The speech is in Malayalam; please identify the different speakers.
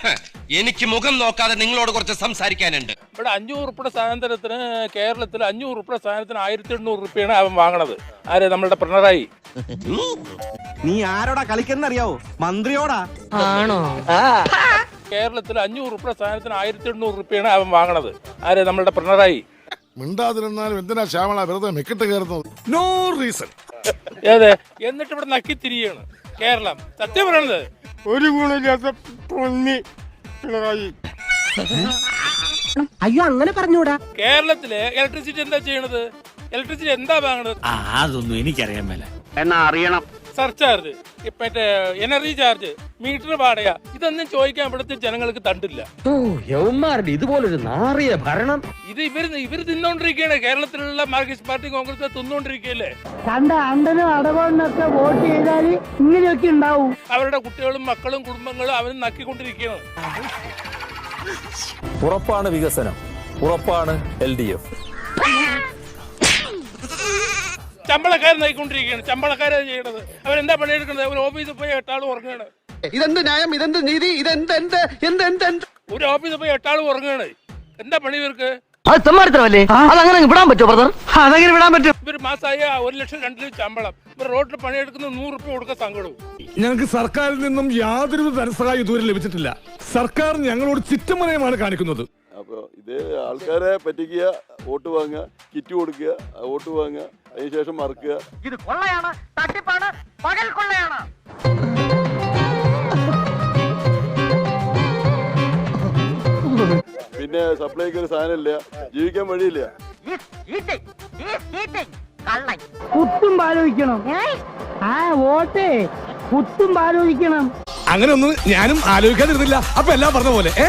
Speaker 1: എനിക്ക് മുഖം നോക്കാതെ നിങ്ങളോട് കുറച്ച് സംസാരിക്കാനുണ്ട്.
Speaker 2: ഇവിടെ അഞ്ഞൂറ് ഉറുപ്പിയുടെ സാധനത്തിന് കേരളത്തിൽ അഞ്ഞൂറ് ഉറുപ്പിയുടെ സാധനത്തിന് ആയിരത്തി എണ്ണൂറ് റുപ്യാണ് അവൻ വാങ്ങണത്. ആരെ നമ്മളുടെ പിണറായി?
Speaker 3: നീ ആരോടാ കളിക്കുന്നറിയാവോ മന്ത്രിയോടാ. ആണോ?
Speaker 2: കേരളത്തിൽ അഞ്ഞൂറ് ഉറുപ്പിയുടെ സാധനത്തിന് ആയിരത്തി എണ്ണൂറ് റുപ്യാണ് അവൻ വാങ്ങണത്. ആരെ നമ്മളുടെ പിണറായി?
Speaker 4: മിണ്ടാതിരുന്നാലും എന്തിനാ ശ്യാമള വെറുതെ മെക്കിട്ട് കയറുന്നത്? നോ റീസൺ
Speaker 2: അതെ എന്നിട്ട് ഇവിടെ നക്കി തിരിയാണ് കേരളം. സത്യം പറയണത്.
Speaker 4: ഒരു ഗുണമില്ലാത്ത പൊന്നി പിണറായി.
Speaker 5: അയ്യോ അങ്ങനെ പറഞ്ഞൂടാ.
Speaker 2: കേരളത്തിലെ ഇലക്ട്രിസിറ്റി എന്താ ചെയ്യണത്? ഇലക്ട്രിസിറ്റി എന്താ വാങ്ങണത്?
Speaker 6: അതൊന്നും എനിക്കറിയാൻ മേല.
Speaker 2: സർചാർജ് മറ്റേ എനർജി ചാർജ് മീറ്റർ വാടക ഇതൊന്നും ചോദിക്കാൻ ഇവിടുത്തെ ജനങ്ങൾക്ക് തണ്ടില്ല.
Speaker 7: യവന്മാരുടെ ഇതുപോലൊരു നാറിയ ഭരണം.
Speaker 2: ഇത് ഇവർ ഇവർ തിന്നോണ്ടിരിക്കുകയാണ്. കേരളത്തിലുള്ള മാർക്സിസ്റ്റ് പാർട്ടി കോൺഗ്രസ് തിന്നോണ്ടിരിക്കുകയല്ലേ?
Speaker 5: കണ്ട അണ്ടനും അടവണ്ണൊക്കെ വോട്ട് ചെയ്താൽ ഇങ്ങനെയൊക്കെ ഉണ്ടാവും.
Speaker 2: അവരുടെ കുട്ടികളും മക്കളും കുടുംബങ്ങളും അവരും നക്കിക്കൊണ്ടിരിക്കുകയാണ്.
Speaker 8: ഉറപ്പാണ് വികസനം. ഉറപ്പാണ് എൽ ഡി എഫ്.
Speaker 2: ശമ്പളക്കാരൻ നയിക്കൊണ്ടിരിക്കുകയാണ് ശമ്പളക്കാരാണ് ചെയ്യണത്. അവരെന്താ പണിയെടുക്കുന്നത്? അവർ ഓഫീസിൽ പോയി എട്ടാൾ ഉറങ്ങുകയാണ്.
Speaker 3: ഇതെന്ത് ന്യായം? ഇതെന്ത് നീതി? ഇതെന്ത് എന്ത് എന്ത് എന്ത് എന്ത്?
Speaker 2: ഒരു ഓഫീസിൽ പോയി എട്ടാൾ ഉറങ്ങുകയാണ്. എന്താ പണി ഇവർക്ക്?
Speaker 5: അത് തെമ്മാടിത്തരമല്ലേ അതങ്ങനെ വിടാൻ പറ്റുമോ ബ്രദർ അതങ്ങനെ വിടാൻ പറ്റും.
Speaker 2: ഇവർ മാസമായ ഒരു ലക്ഷം രണ്ട് ലക്ഷം ശമ്പളം. ഇവർ റോഡിൽ പണിയെടുക്കുന്ന നൂറ് റുപ്യ കൊടുക്ക സങ്കടവും.
Speaker 4: ഞങ്ങൾക്ക് സർക്കാരിൽ നിന്നും യാതൊരു ധനസഹായം ഇതുവരെ ലഭിച്ചിട്ടില്ല. സർക്കാർ ഞങ്ങളോട് ചിറ്റമനയമാണ് കാണിക്കുന്നത്.
Speaker 9: അപ്പോൾ ഇത് ആൾക്കാരെ പറ്റിക്കുക വോട്ട് വാങ്ങുക കിറ്റ് കൊടുക്കുക വോട്ട് വാങ്ങുക. അതിനുശേഷം മറക്കുക.
Speaker 5: ഇത് കൊള്ളയാണ് തട്ടിപ്പാണ് പകൽ കൊള്ളയാണ്.
Speaker 9: പിന്നെ സപ്ലൈക്ക് ഒരു സാധനമില്ല. ജീവിക്കാൻ വഴിയില്ല.
Speaker 5: കുത്തും ആ വോട്ടേ. കുത്തും പാലോചിക്കണം.
Speaker 4: അങ്ങനെ ഒന്നും ഞാനും ആലോചിക്കാതിരുന്നില്ല. അപ്പൊ എല്ലാം പറഞ്ഞ പോലെ ഏ?